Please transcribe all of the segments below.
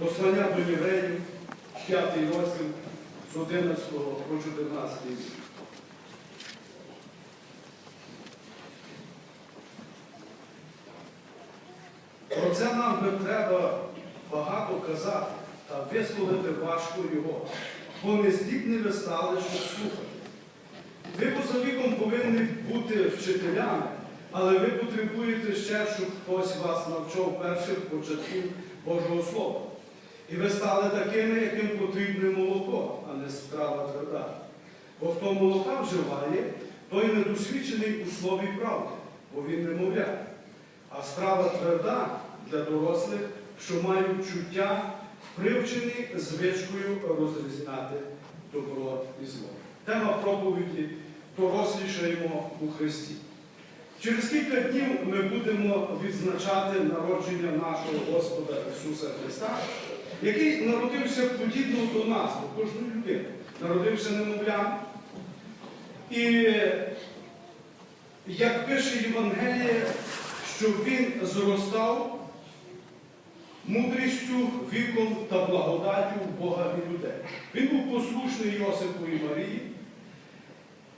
Послання до євреїв, 5 розділ, з 11 по 14 вірш. Про це нам не треба багато казати та висловити важко його, бо не здібні ви стали, щоб слухати. Ви поза віком повинні бути вчителями, але ви потребуєте ще, щоб хтось вас навчав перших початків Божого Слова. І ви стали такими, яким потрібне молоко, а не страва тверда. Бо хто молока вживає, той недосвідчений у слові правди, бо він не мовляє. А страва тверда для дорослих, що мають чуття, привчені звичкою розрізняти добро і зло. Тема проповіді дорослішаємо у Христі. Через кілька днів ми будемо відзначати народження нашого Господа Ісуса Христа, який народився подібно до нас, до кожної людини. Народився немовлям. І як пише Євангеліє, що він зростав мудрістю, віком та благодаттю Бога і людей. Він був послушний Йосипу і Марії.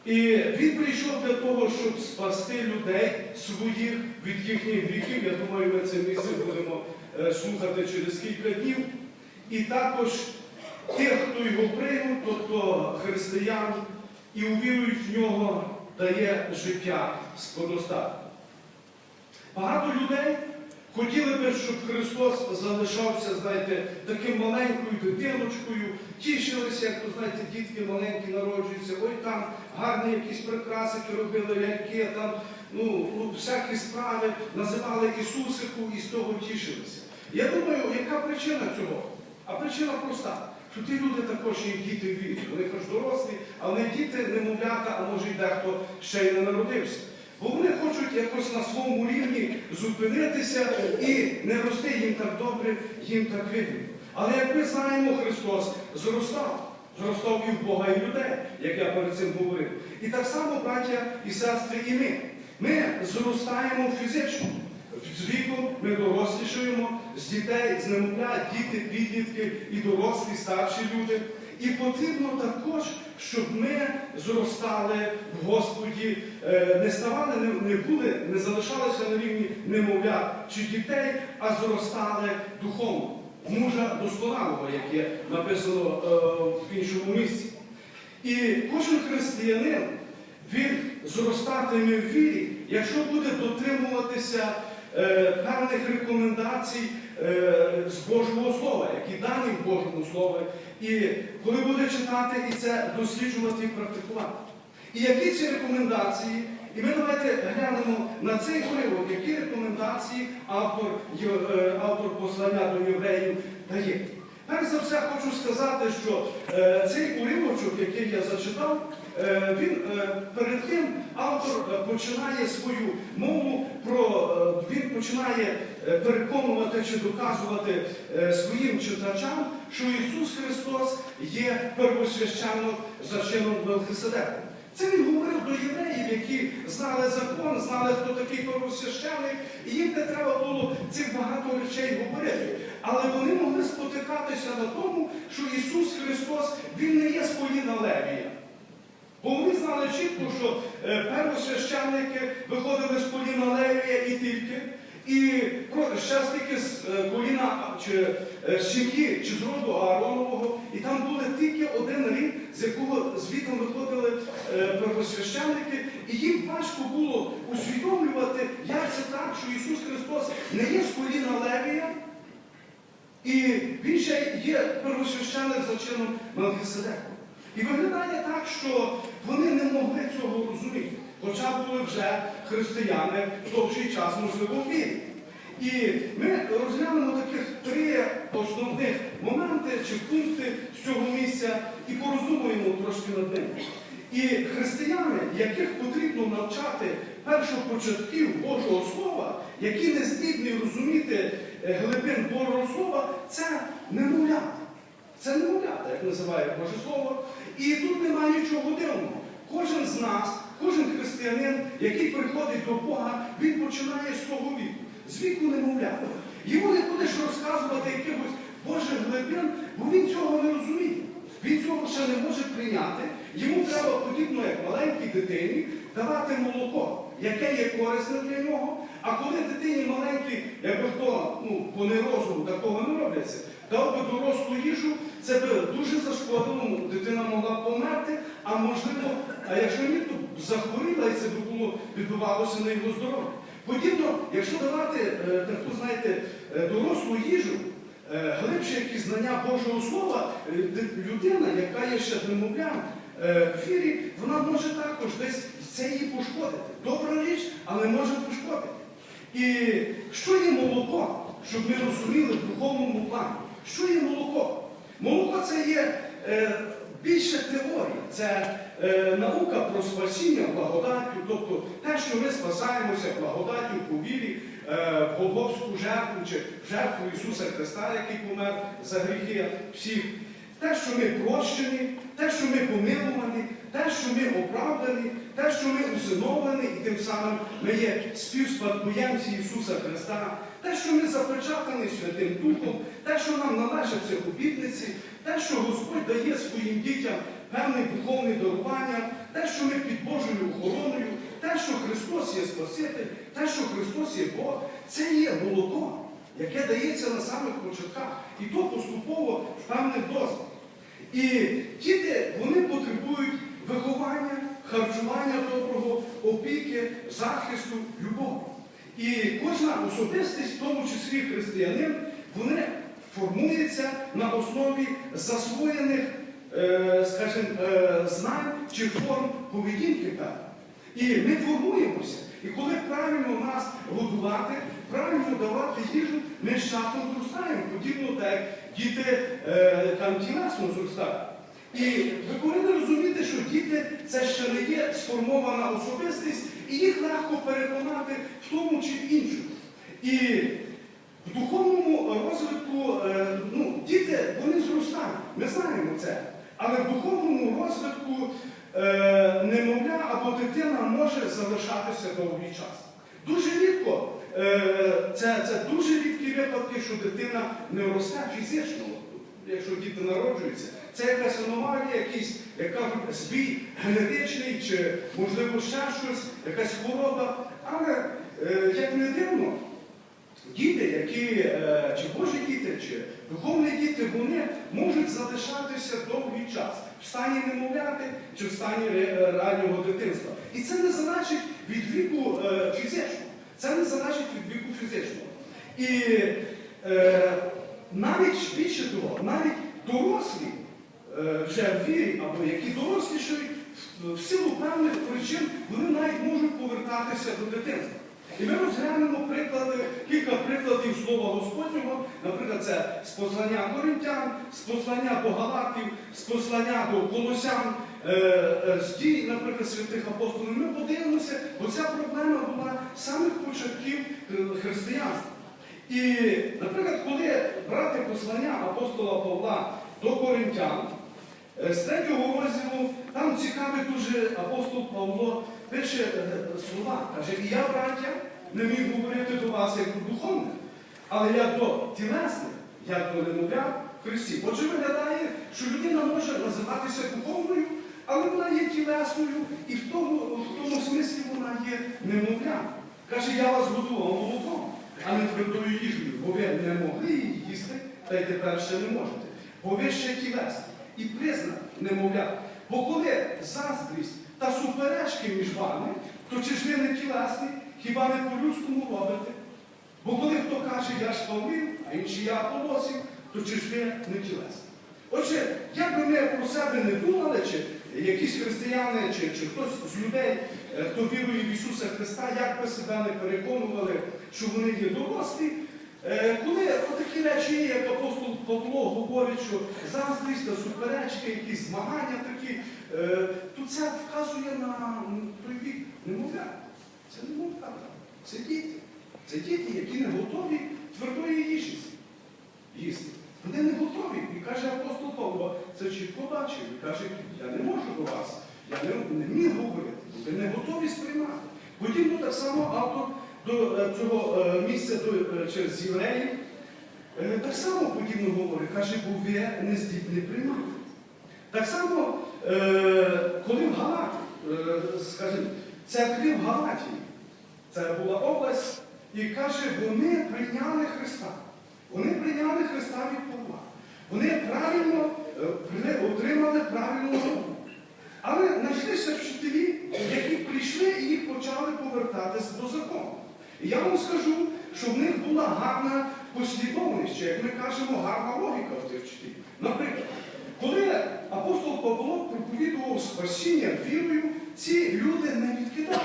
І він прийшов для того, щоб спасти людей своїх від їхніх гріхів. Я думаю, ми це місце будемо е, слухати через кілька днів. І також тих, хто його прийняв, тобто християн, і увірують в нього, дає життя з подостатком. Багато людей хотіли би, щоб Христос залишався, знаєте, таким маленькою дитиночкою, тішилися, як то знаєте, дітки маленькі народжуються, ой там гарні якісь прикрасики робили, ляльки, там, ну, ну, всякі справи, називали Ісусику і з того тішилися. Я думаю, яка причина цього? А причина проста. Що ті люди також є діти вірі. Вони хоч дорослі, а вони діти, немовлята, а може й дехто ще й не народився. Бо вони хочуть якось на своєму рівні зупинитися і не рости їм так добре, їм так видно. Але як ми знаємо, Христос зростав. Зростав і в Бога, і людей, як я перед цим говорив. І так само, браття і сестри, і ми. Ми зростаємо фізично. З віком ми дорослішуємо з дітей, з немовля, діти, підлітки і дорослі, старші люди. І потрібно також, щоб ми зростали в Господі, е, не ставали, не, були, не залишалися на рівні немовлят чи дітей, а зростали духовно, мужа досконалого, як є написано е, в іншому місці. І кожен християнин, він зростатиме в вірі, якщо буде дотримуватися певних рекомендацій е, з Божого Слова, які дані в Божому Слові, і коли буде читати і це досліджувати і практикувати. І які ці рекомендації? І ми давайте глянемо на цей уривок, які рекомендації автор, е, автор послання до євреїв дає. Перш за все хочу сказати, що е, цей уривочок, який я зачитав, е, він е, перед тим автор починає свою мову про він починає переконувати чи доказувати своїм читачам, що Ісус Христос є первосвященник за чином Мелхиседека. Це він говорив до євреїв, які знали закон, знали, хто такий первосвященник, і їм не треба було цих багато речей говорити. Але вони могли спотикатися на тому, що Ісус Христос Він не є з коліна Левія. Бо вони знали чітко, що е, первосвященники виходили з коліна Левія і тільки, і ж з е, коліна чи е, сім'ї, чи з роду Ааронового, і там були тільки один рід, з якого звітом виходили первосвященники, і їм важко було усвідомлювати, як це так, що Ісус Христос не є з коліна Левія, і він ще є первосвященник за чином Мелхиседеку. І виглядає так, що вони не могли цього розуміти, хоча були вже християни довший час, можливо, вірі. І ми розглянемо таких три основних моменти чи пункти з цього місця і порозумуємо трошки над ними. І християни, яких потрібно навчати першопочатків Божого Слова, які не здібні розуміти глибин Божого Слова, це немовлята. Це немовлята, як називає Боже Слово. І тут немає нічого дивного. Кожен з нас, кожен християнин, який приходить до Бога, він починає з того віку. з віку немовля. Йому не будеш розказувати якихось Божих глибин, бо він цього не розуміє. Він цього ще не може прийняти. Йому треба подібно, як маленькій дитині, давати молоко, яке є корисне для нього. А коли дитині маленькій, якби хто ну, по нерозуму такого не робляться, дав би дорослу їжу, це би дуже зашкодило, ну, дитина могла померти, а можливо, а якщо ні, то захворіла і це б було відбувалося на його здоров'я. Подібно, якщо давати е, таку, знаєте, е, дорослу їжу, е, глибше якісь знання Божого Слова, людина, яка є ще немовлям в вірі, вона може також десь це її пошкодити. Добра річ, але може пошкодити. І що є молоко, щоб ми розуміли в духовному плані? Що є молоко? Молоко це є е, більше теорії, це е, наука про спасіння благодаттю, тобто те, що ми спасаємося благодаттю по вірі е, в Голгофську жертву чи в жертву Ісуса Христа, який помер за гріхи всіх. Те, що ми прощені, те, що ми помилувані, те, що ми оправдані, те, що ми усиновлені, і тим самим ми є співспадкоємці Ісуса Христа, те, що ми запечатані Святим Духом, те, що нам належаться обітниці, те, що Господь дає своїм дітям певне духовне дарування, те, що ми під Божою охороною, те, що Христос є Спаситель, те, що Христос є Бог, це є молоко, яке дається на самих початках, і то поступово в певних дозах. І діти вони потребують виховання, харчування доброго, опіки, захисту, любові. І кожна особистість, в тому числі християнин, вони формується на основі засвоєних, е, скажімо, е, знань чи форм поведінки. І ми формуємося. І коли правильно нас годувати, правильно давати їжу, ми з часом зростаємо, подібно так, як діти е, там тілесно зростають. І ви повинні розуміти, що діти це ще не є сформована особистість, і їх легко переконати в тому чи в іншому. І в духовному розвитку е, ну, діти вони зростають. Ми знаємо це. Але в духовному розвитку е, немовля або дитина може залишатися довгий час. Дуже рідко, е, це, це дуже рідкі випадки, що дитина не росте фізично, якщо діти народжуються. Це якась аномалія, якийсь, як кажуть, збій генетичний, чи можливо ще щось, якась хвороба. Але е, як не дивно, Діти, які, е, чи Божі діти, чи духовні діти, вони можуть залишатися довгий час в стані немовляти чи в стані раннього дитинства. І це не залежить від віку е, фізичного. Це не залежить від віку фізичного. І навіть більше того, навіть дорослі вже в вірі, або які дорослішають, в- силу певних причин, вони навіть можуть повертатися до дитинства. І ми розглянемо приклади, кілька прикладів Слова Господнього, наприклад, це з послання Коринтян, з послання до Галатів, з послання до Колосян, е, е, з дій, наприклад, святих апостолів. Ми подивимося, бо ця проблема була з самих початків е, християнства. І, наприклад, коли брати послання апостола Павла до Коринтян, Е, З третього розділу там цікавий дуже апостол Павло пише е, слова. Каже, і я, браття, не міг говорити до вас як до духовних, але як до тілесних, як до немовля в Христі. Отже, виглядає, що людина може називатися духовною, але вона є тілесною, і в тому, в тому смислі вона є немовлям. Каже, я вас годував молоком, а не твердою їжею, бо ви не могли її їсти, та й тепер ще не можете. Бо ви ще тілесні і признак немовля. Бо коли заздрість та суперечки між вами, то чи ж ви не тілесні, хіба не по-людському робите? Бо коли хто каже, я ж Павлів, а інший я Аполосів, то чи ж ви не тілесні? Отже, як би ми про себе не думали, чи якісь християни, чи, чи хтось з людей, е, хто вірує в Ісуса Христа, як би себе не переконували, що вони є дорослі, Е, Коли такі речі є, як апостол Павло говорить, що заздрість суперечки, якісь змагання такі, е, то це вказує на той вік немовля. Це немовля. Це діти. Це діти, які не готові твердої їжі їсти. Вони не готові. І каже апостол Павло, це чітко бачив. І каже, я не можу до вас, я не, не міг говорити, ви не готові сприймати. Подібно так само автор до е, цього е, місця до, через євреїв, так само подібно говорить, каже, бо ви не здібні приймати. Так само, е, коли в Галаті, е, скажімо, церкві в Галатії, це була область, і каже, вони прийняли Христа. Вони прийняли Христа від Павла. Вони правильно е, отримали правильну науку. Але знайшлися вчителі, які прийшли і їх почали повертатися до закону. І я вам скажу, що в них була гарна послідовність, чи, як ми кажемо, гарна логіка в тих вчителів. Наприклад, коли апостол Павло проповідував спасіння вірою, ці люди не відкидали.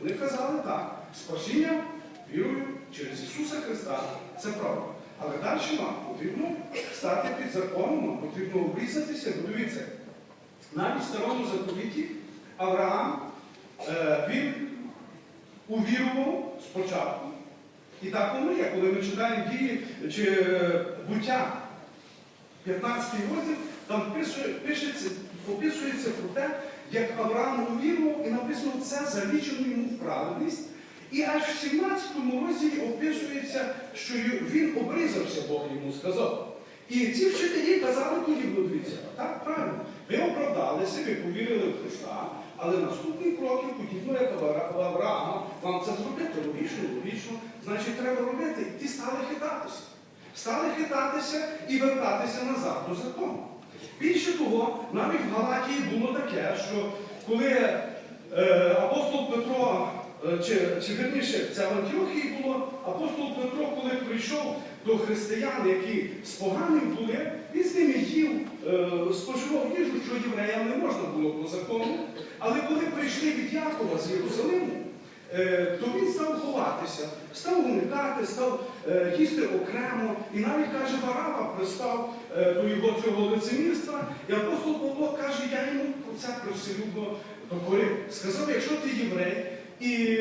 Вони казали так, спасіння вірою через Ісуса Христа це правда. Але далі нам потрібно стати під законом, нам потрібно обрізатися, бо дивіться, навіть в старому заповіті Авраам е, він увірував спочатку. І так є, коли ми читаємо дії чи е, буття 15 розділ, там пише- пишеться, описується про те, як Авраам увірував, і написано це залічено йому в праведність. І аж в 17 розділі описується, що він обрізався, Бог йому сказав. І ці вчителі казали подібно, дивіться, так правильно, ви оправдалися, ви повірили в Христа, але наступний крок, подібно як Авраама, вам це зробити логічно, логічно, значить треба робити. Ті стали хитатися. Стали хитатися і вертатися назад до закону. Більше того, навіть в Галатії було таке, що коли е, апостол Петро, е, чи, чи верніше, це в Антіохії було, апостол Петро, коли прийшов до християн, які з поганим були, він з ними їв, е, споживав їжу, що євреям не можна було по закону. Але коли прийшли від Якова з Єрусалиму, то він став ховатися, став уникати, став е, їсти окремо. І навіть каже, Варава пристав е, до його цього лицемірства. І апостол Павло каже, я йому про це привселюбно говорив. Сказав, якщо ти єврей і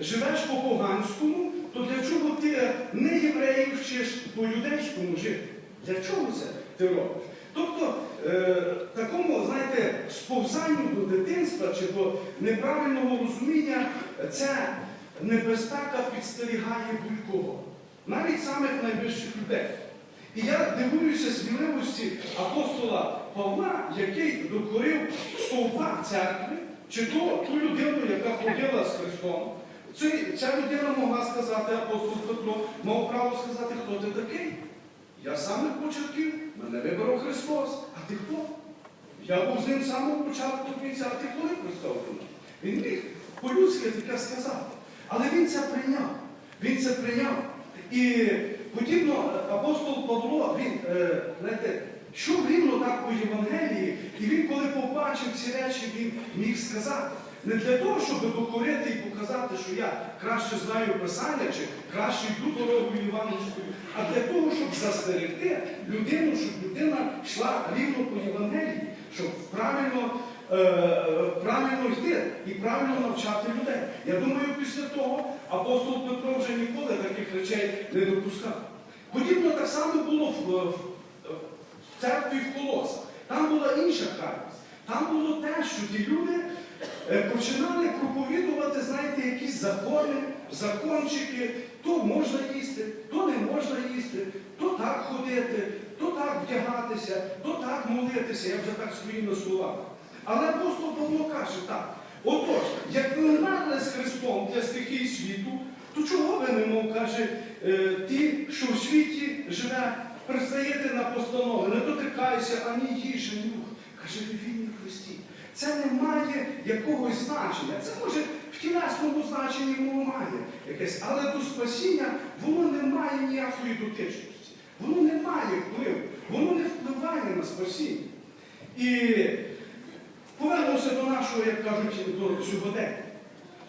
живеш по-поганському, то для чого ти не євреїв вчиш по-юдейському жити? Для чого це ти робиш? Тобто е, такому, знаєте, сповзанню до дитинства чи до неправильного розуміння ця небезпека підстерігає будь-кого, навіть самих найвищих людей. І я дивуюся сміливості апостола Павла, який докорив стовпа церкви, чи то ту людину, яка ходила з Христом. Ця людина могла сказати, апостол Петро, мав право сказати, хто ти такий. Я з самих початків, мене вибрав Христос. А ти хто? Я був з ним з самого початку кінця, а ти коли до? Він міг по-людськи таке сказати. Але він це прийняв. Він це прийняв. І подібно апостол Павло, він, е, знаєте, чув рівно так по Євангелії, і він, коли побачив ці речі, він міг сказати. Не для того, щоб докорити і показати, що я краще знаю Писання, чи краще йду дорогою Євангельською, а для того, щоб застерегти людину, щоб людина йшла рівно по Євангелії, щоб правильно, е, е, правильно йти і правильно навчати людей. Я думаю, після того апостол Петро вже ніколи таких речей не допускав. Подібно так само було в, церкві в Колосах. Там була інша крайність. Там було те, що ті люди е, починали проповідувати, знаєте, якісь закони, закончики, то можна їсти, то не можна їсти, то так ходити, то так вдягатися, то так молитися, я вже так своїми словами. Але апостол Павло каже так. Отож, як ви вмерли з Христом для стихій світу, то чого ви не мов, каже, е, ті, що в світі живе, пристаєте на постанови, не дотикайся ані їж, ані рух. Каже, ви вільні Христі. Це не має якогось значення. Це може в тілесному значенні воно має якесь, але до спасіння воно не має ніякої дотичності. Воно не має впливу, воно не впливає на спасіння. І повернемося до нашого, як кажуть, до сьогодення.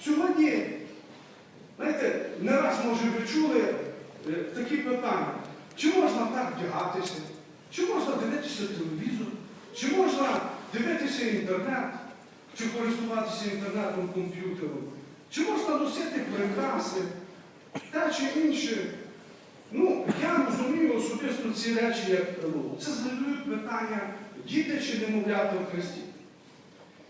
Сьогодні, знаєте, не раз, може, ви чули е, такі питання, чи можна так вдягатися, чи можна дивитися телевізор, чи можна дивитися інтернет, чи користуватися інтернетом, комп'ютером, чи можна носити прикраси, те чи інше. Ну, я розумію особисто ці речі, як ну, це задають питання діти чи немовляти в Христі.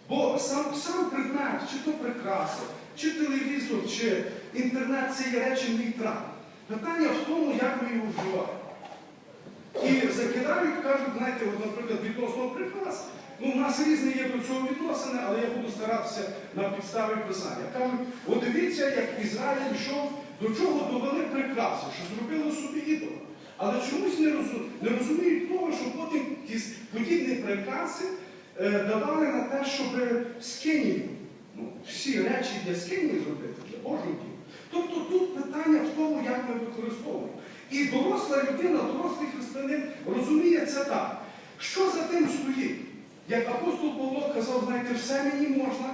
Бо сам, сам предмет, чи то прикраса, чи телевізор, чи інтернет це є речі нейтральні. Питання в тому, як ми його вживаємо. І закидають, кажуть, знаєте, от, наприклад, відносно прикрас. Ну, у нас різні є до цього відносини, але я буду старатися на підставі писання. Кажуть, от дивіться, як Ізраїль йшов, до чого довели прикраси, що зробили собі ідола. Але чомусь не, розуміють того, що потім ті подібні прикраси е, давали на те, щоб скині, ну, всі речі для скині зробити, для діла. Тобто тут питання в тому, як ми використовуємо. І доросла людина, дорослий християнин розуміє це так. Що за тим стоїть? Як апостол Павло казав, знаєте, все мені можна,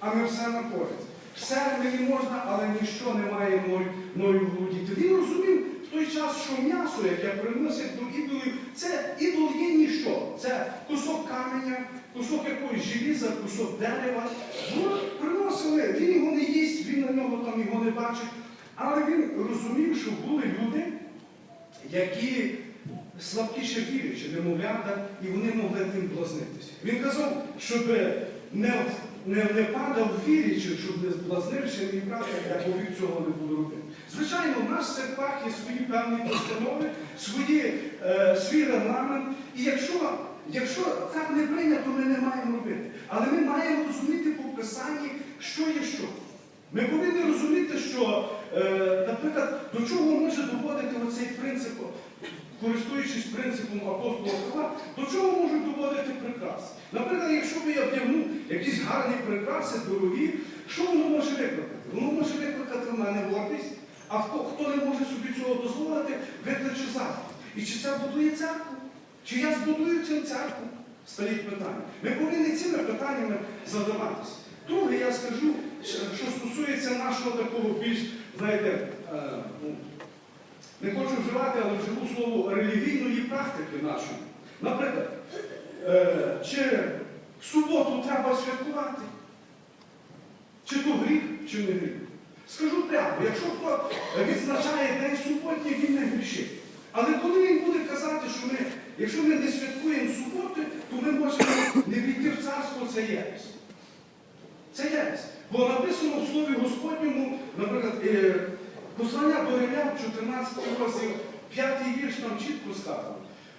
а не все на користь. Все мені можна, але ніщо не має мною- мною володіти. Він розумів в той час, що м'ясо, яке приносять до ідолів, це ідол є ніщо. Це кусок каменя, кусок якогось желіза, кусок дерева. Воно приносили, він його не їсть, він на нього там його не бачить. Але він розумів, що були люди, які слабкіше віруючі, немовлята, і вони могли тим блазнитися. Він казав, щоб не, не, не падав віруючи, щоб не зблазнився мій брат, бо від цього не буду робити. Звичайно, в нас в церквах є свої певні постанови, свої, е, свій регламент. І якщо, якщо так не прийнято, ми не маємо робити. Але ми маємо розуміти по Писанні, що є що. Ми повинні розуміти, що, е, наприклад, до чого може доводити оцей принцип, користуючись принципом апостола Павла, до чого можуть доводити прикраси. Наприклад, якщо б я вдягнув якісь гарні прикраси, дорогі, що воно може викликати? Воно може викликати в мене гордість, а хто, хто не може собі цього дозволити, викличе захист. І чи це будує церкву? Чи я збудую цю церкву? Стоїть питання. Ми повинні цими питаннями задаватися. Друге, я скажу, що стосується нашого такого більш, знаєте, е, ну, не хочу вживати, але вживу слово релігійної практики нашої. Наприклад, е, чи суботу треба святкувати? Чи то гріх, чи не гріх? Скажу прямо, якщо хто відзначає день суботній, він не грішить. Але коли він буде казати, що ми, якщо ми не святкуємо суботи, то ми можемо не війти в царство, це єресь. Це єресь. Бо написано в Слові Господньому, наприклад, е, послання до Римлян, 14 розділ, 5 вірш там чітко сказано.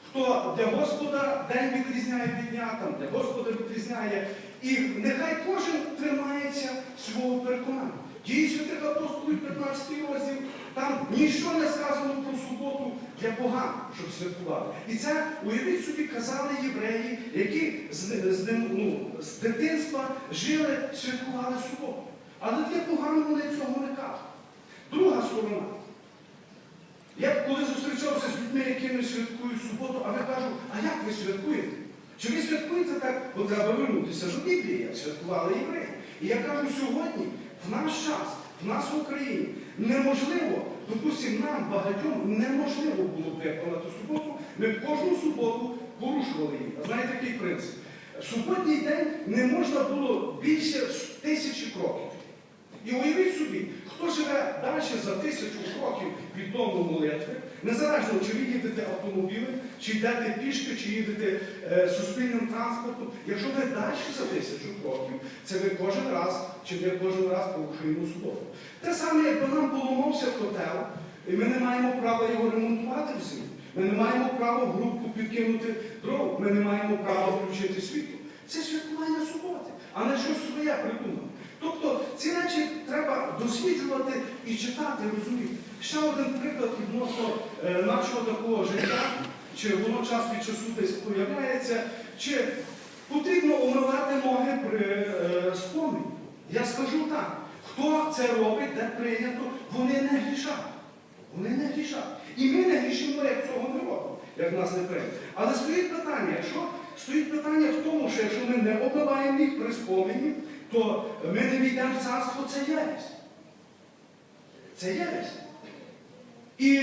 Хто для Господа день відрізняє від дня, там, для Господа відрізняє. І нехай кожен тримається свого переконання. Дії святих апостолів, 15 розділ, там нічого не сказано про суботу для поган, щоб святкувати. І це, уявіть собі, казали євреї, які з, з, ну, з дитинства жили, святкували суботу. Але для поган вони цього не кажуть. Друга сторона. Я коли зустрічався з людьми, які не святкують суботу, а ви кажу, а як ви святкуєте? Чи ви святкуєте так, бо треба вернутися Ж до Біблії, як святкували євреї. І я кажу, сьогодні, в наш час, в нас в Україні, неможливо, допустим, нам багатьом неможливо було виконати суботу, ми кожну суботу порушували її. Знаєте, який принцип? Суботній день не можна було більше тисячі кроків. І уявіть собі, хто живе далі за тисячу кроків від дому молитви, незалежно, чи ви їдете автомобілем, чи йдете пішки, чи їдете е, суспільним транспортом, якщо ви далі за тисячу кроків, це ви кожен раз, чи ми кожен раз порушуємо суботу. Те саме, якби нам поламався котел, і ми не маємо права його ремонтувати в зимі. Ми не маємо права в грубку підкинути дров, ми не маємо права включити світло. Це святкування суботи, а не щось своє придумати. Тобто ці речі треба досліджувати і читати, розуміти. Ще один приклад відносно е, нашого такого життя, чи воно час від часу десь появляється, чи потрібно омивати ноги при е. Я скажу так, хто це робить, де прийнято, вони не грішать. Вони не грішать. І ми не грішимо, як цього не робимо, як нас не прийнято. Але стоїть питання, якщо стоїть питання в тому, що якщо ми не обливаємо їх при спомені, то ми не війдемо в царство, це єресь. Це єресь. І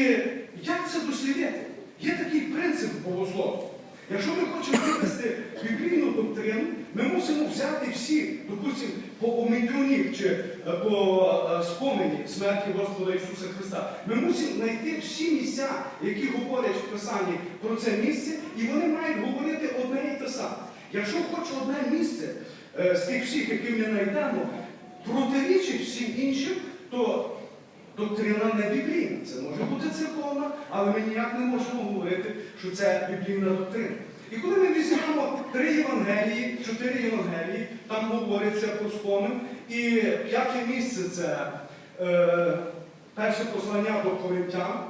як це дослідити? Є такий принцип богослов'я. Якщо ми хочемо вивести біблійну доктрину, ми мусимо взяти всі, допустимо, по омитюні чи е, по е, спомені смерті Господа Ісуса Христа. Ми мусимо знайти всі місця, які говорять в Писанні про це місце, і вони мають говорити одне і те саме. Якщо хоч одне місце з тих всіх, які ми знайдемо, протирічить всім іншим, то доктрина не біблійна. Це може бути церковна, але ми ніяк не можемо говорити, що це біблійна доктрина. І коли ми візьмемо три Євангелії, чотири Євангелії, там говориться про спомин, і п'яте місце це е, перше послання до Коринтян.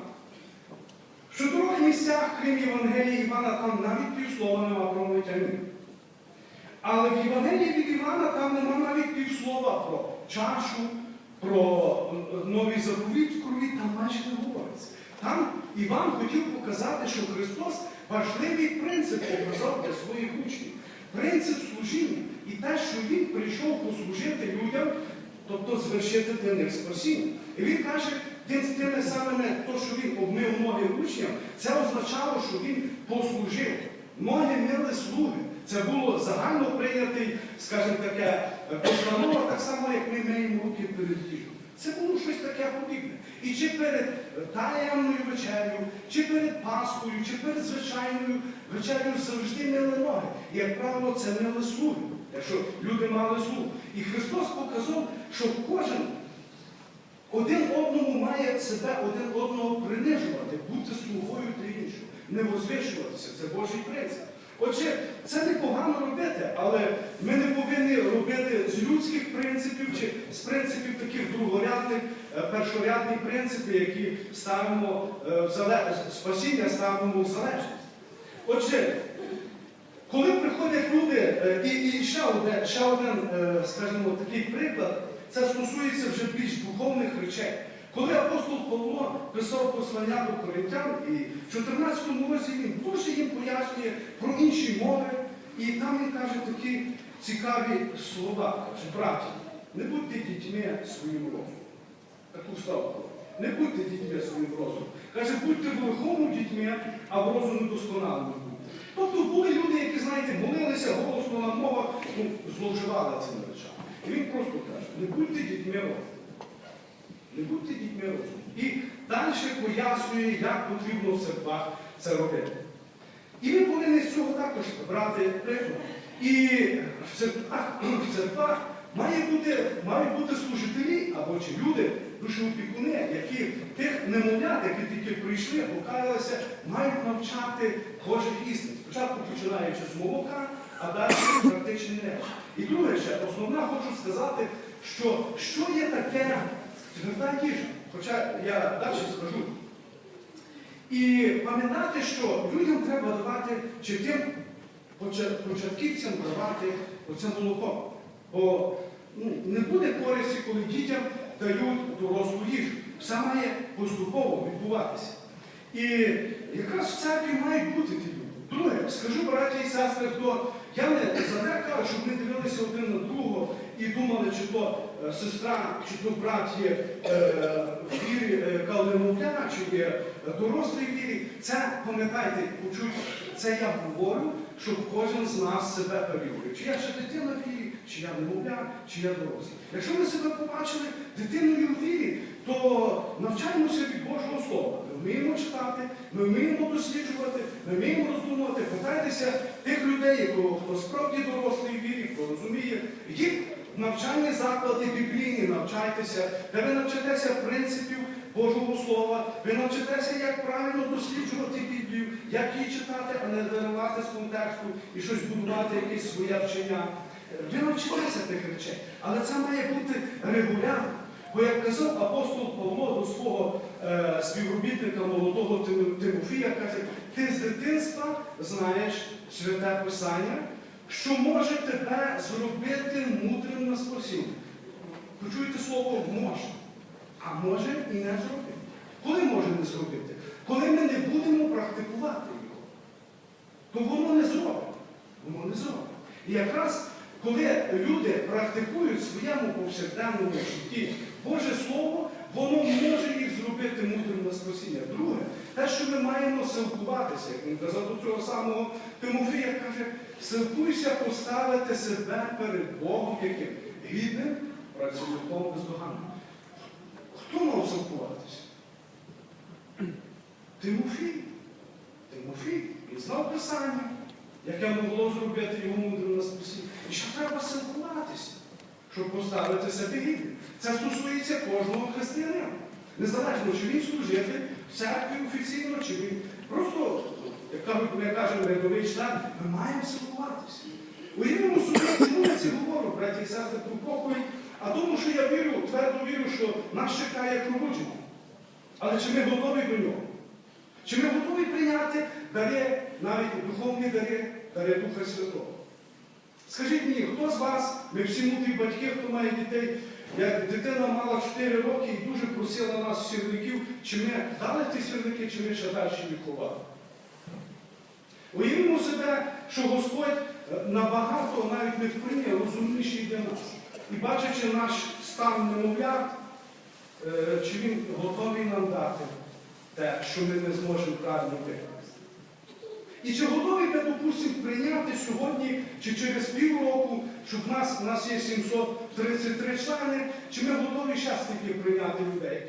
В чотирьох місцях, крім Євангелії Івана, там навіть півслова нема про митянин. Але в Євангелії від Івана там нема навіть півслова про чашу, про е, новий заповіт в крові, там майже не говориться. Там Іван хотів показати, що Христос важливий принцип показав для своїх учнів. Принцип служіння. І те, що Він прийшов послужити людям, тобто звершити для них спасіння. І він каже, з тими самими, то, що він обмив ноги учням, це означало, що він послужив. Ноги мили слуги. Це було загально прийнятий, скажімо таке, постанова, так само, як ми миємо руки перед їжею. Це було щось таке подібне. І чи перед таємною вечерею, чи перед Пасхою, чи перед звичайною вечерею завжди мили ноги. Як правило, це мили слуги, якщо люди мали слуг. І Христос показав, що кожен один одному має себе один одного принижувати, бути слугою для іншого, не возвищуватися. Це Божий принцип. Отже, це непогано робити, але ми не повинні робити з людських принципів чи з принципів таких другорядних, е, першорядних принципів, які ставимо е, в залежність, спасіння ставимо в залежність. Отже, коли приходять люди, е, і, і ще один, ще один, скажімо, такий приклад, це стосується вже більш духовних речей. Коли апостол Павло писав послання до коринтян, і в 14 році він дуже їм пояснює про інші мови, і там він каже такі цікаві слова. Каже, браті, не будьте дітьми своїм розумом. Таку вставку. Не будьте дітьми своїм розумом. Каже, будьте в лихому дітьми, а в розумі досконалими. Тобто були люди, які, знаєте, молилися голосно на мовах, ну, зловживали цими речами. І він просто каже, не будьте дітьми розуму. Не будьте дітьми. І далі пояснює, як потрібно в церквах це робити. І ми повинні з цього також брати приклад. І в церквах, в церквах має бути, мають бути служителі або чи люди, душеопікуни, які тих немовлят, які тільки прийшли, покаялися, мають навчати Божих істин. Спочатку починаючи з молока, а далі практичні речі. І друге ще, основне хочу сказати, що що є таке тверда їжа. Хоча я далі скажу. І пам'ятати, що людям треба давати, чи тим початківцям давати оце молоко. Бо ну, не буде користі, коли дітям дають дорослу їжу. Все має поступово відбуватися. І якраз в церкві мають бути ті люди. Друге, скажу, браті і сестри, хто я не за те кажу, щоб ми дивилися один на другого і думали, чи то сестра, чи то брат є е, в вірі е, калиномовля, чи є е, дорослий вірі. Це пам'ятайте, це я говорю, щоб кожен з нас себе перевірив. Чи я ще дитина в вірі, чи я немовля, чи я дорослий. Якщо ми себе побачили дитиною в вірі, то навчаємося від Божого Слова. Ми вміємо читати, ми вміємо досліджувати, ми вміємо роздумувати. Питайтеся тих людей, хто, справді дорослий вірі, хто розуміє. Їх навчальні заклади біблійні, навчайтеся, де ви навчитеся принципів Божого Слова, ви навчитеся, як правильно досліджувати Біблію, як її читати, а не дарувати з контексту і щось будувати, якесь своє вчення. Ви навчитеся тих речей, але це має бути регулярно. Бо як казав апостол Павло до свого е, співробітника молодого Тимофія, каже, ти з дитинства знаєш святе Писання, що може тебе зробити мудрим на спасіння. Почуєте слово може, а може і не зробити. Коли може не зробити? Коли ми не будемо практикувати його, то воно не зробить. Воно не зробить. І якраз коли люди практикують в своєму повсякденному житті Боже Слово, воно може їх зробити мудрим на спасіння. Друге, те, що ми маємо силкуватися, як він казав до цього самого Тимофія, каже, силкуйся поставити себе перед Богом, яким гідним працівником бездоганним. Хто мав силкуватися? Тимофій. Тимофій. Він знав Писання, яке могло зробити його мудрим на спасіння. І що треба силкуватися, щоб поставити себе гідним. Це стосується кожного християнина. Незалежно, чи він служитель в церкві офіційно, чи він просто, як кажемо, рядовий член, ми маємо спілкуватися. Уявимо собі, чому я це говорю, браті і сестри, про проповідь, а тому, що я вірю, твердо вірю, що нас чекає пробудження. Але чи ми готові до нього? Чи ми готові прийняти дари, навіть духовні дари, дари Духа Святого? Скажіть мені, хто з вас, ми всі мудрі батьки, хто має дітей, як дитина мала 4 роки і дуже просила нас сірників, чи ми дали ті сірники, чи ми ще далі виховали? Уявімо себе, що Господь е, набагато навіть не вприє розумніший для нас. І бачачи наш стан немовлят, е, чи він готовий нам дати те, що ми не зможемо правильно використати. І чи готові ми, допустимо, прийняти сьогодні чи через півроку, щоб в нас, нас є 733 члени, чи ми готові таки прийняти людей?